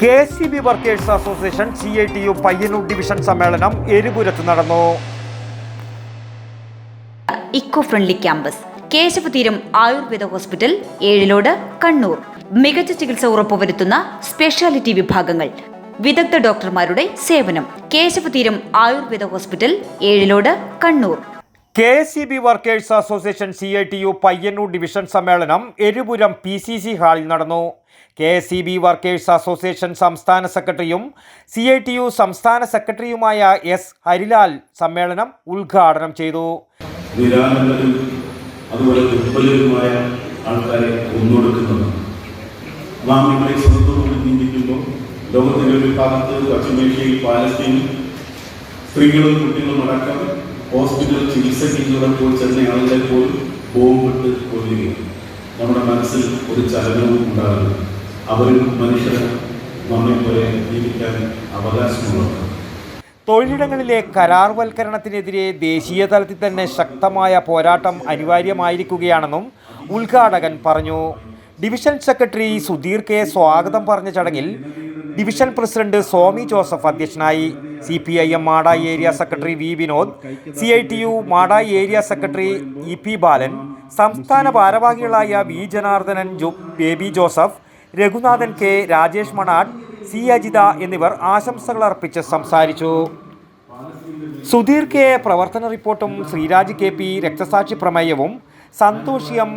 K C B workers association C I T U Payyanur division സമ്മേളനം എരിപുരത്ത് നടന്നു. Eco friendly campus Keshavatheeram Ayurveda hospital Ezhilode Kannur. മികച്ച ചികിത്സ ഉറപ്പുവരുത്തുന്ന speciality വിഭാഗങ്ങൾ വിദഗ്ധ ഡോക്ടർമാരുടെ സേവനം Keshavatheeram Ayurveda hospital Ezhilode Kannur. K C B workers association C I T U Payyanur division സമ്മേളനം എരുപുരം പി സി സി ഹാളിൽ നടന്നു. K C B workers association സംസ്ഥാന സെക്രട്ടറിയും സി ഐ ടി യു സംസ്ഥാന സെക്രട്ടറിയുമായ എസ് ഹരിലാൽ സമ്മേളനം ഉദ്ഘാടനം ചെയ്തു. അതുപോലെ ഒരു ഭാഗത്ത് പശ്ചിമേഷ്യയിൽ പാലസ്തീനിൽ സ്ത്രീകളും കുട്ടികളും അടക്കം ഹോസ്പിറ്റൽ ചികിത്സയ്ക്ക് ഇവിടെ പോയി ചെന്ന ആളുകളെ പോലും ബോംബിട്ട് കൊല്ലുകയും നമ്മുടെ മനസ്സിൽ ഒരു ചലനവും ഉണ്ടാകുന്നു. അവരും മനുഷ്യർ നമ്മെ പോലെ ജീവിക്കാൻ അവകാശമുള്ളവർ. തൊഴിലിടങ്ങളിലെ കരാർവൽക്കരണത്തിനെതിരെ ദേശീയ തലത്തിൽ തന്നെ ശക്തമായ പോരാട്ടം അനിവാര്യമായിരിക്കുകയാണെന്നും ഉദ്ഘാടകൻ പറഞ്ഞു. Division secretary Sudheer K. സ്വാഗതം പറഞ്ഞ ചടങ്ങിൽ ഡിവിഷൻ പ്രസിഡന്റ് സ്വാമി ജോസഫ് അധ്യക്ഷനായി C P I M Madayi area secretary V Vinod C I T U Madayi area secretary E P Balan സംസ്ഥാന ഭാരവാഹികളായ V Janardhanan Jo Baby Joseph Raghunathan K Rajesh Manad C Ajitha എന്നിവർ ആശംസകൾ അർപ്പിച്ച് സംസാരിച്ചു. Sudheer K പ്രവർത്തന റിപ്പോർട്ടും Sreeraj K P രക്തസാക്ഷി പ്രമേയവും സന്തോഷ് എം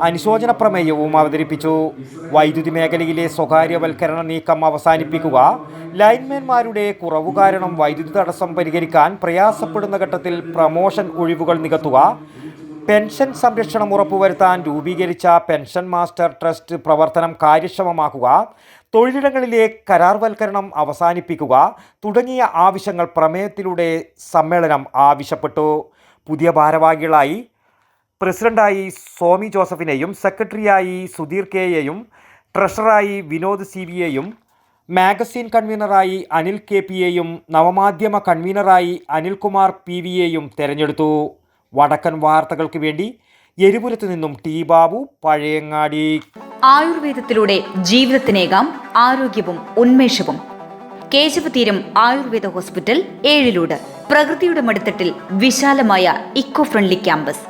അനുശോചന പ്രമേയവും അവതരിപ്പിച്ചു. വൈദ്യുതി മേഖലയിലെ സ്വകാര്യവൽക്കരണ നീക്കം അവസാനിപ്പിക്കുക. ലൈൻമാൻമാരുടെ കുറവ് കാരണം വൈദ്യുതി തടസ്സം പരിഹരിക്കാൻ പ്രയാസപ്പെടുന്ന ഘട്ടത്തിൽ പ്രമോഷൻ ഒഴിവുകൾ നികത്തുക. പെൻഷൻ സംരക്ഷണം ഉറപ്പുവരുത്താൻ രൂപീകരിച്ച പെൻഷൻ മാസ്റ്റർ ട്രസ്റ്റ് പ്രവർത്തനം കാര്യക്ഷമമാക്കുക. തൊഴിലിടങ്ങളിലെ കരാർവൽക്കരണം അവസാനിപ്പിക്കുക. തുടങ്ങിയ ആവശ്യങ്ങൾ പ്രമേയത്തിലൂടെ സമ്മേളനം ആവശ്യപ്പെട്ടു. പുതിയ ഭാരവാഹികളായി പ്രസിഡന്റായി സോമി ജോസഫിനെയും സെക്രട്ടറിയായി സുധീർ കെയെയും ട്രഷററായി വിനോദ് സി വിയെയും മാഗസിൻ കൺവീനറായി അനിൽ കെ പിയെയും നവമാധ്യമ കൺവീനറായി അനിൽകുമാർ പി വിയെയും തെരഞ്ഞെടുത്തു. വടക്കൻ വാർത്തകൾക്ക് വേണ്ടി എരിപുരത്ത് നിന്നും ടി ബാബു പഴയങ്ങാടി. ആയുർവേദത്തിലൂടെ ജീവിതത്തിനേകാം ആരോഗ്യവും ഉന്മേഷവും. കേശവതീരം ആയുർവേദ ഹോസ്പിറ്റൽ ഏഴിലൂട്. പ്രകൃതിയുടെ മടിത്തട്ടിൽ വിശാലമായ ഇക്കോ ഫ്രണ്ട്ലി ക്യാമ്പസ്.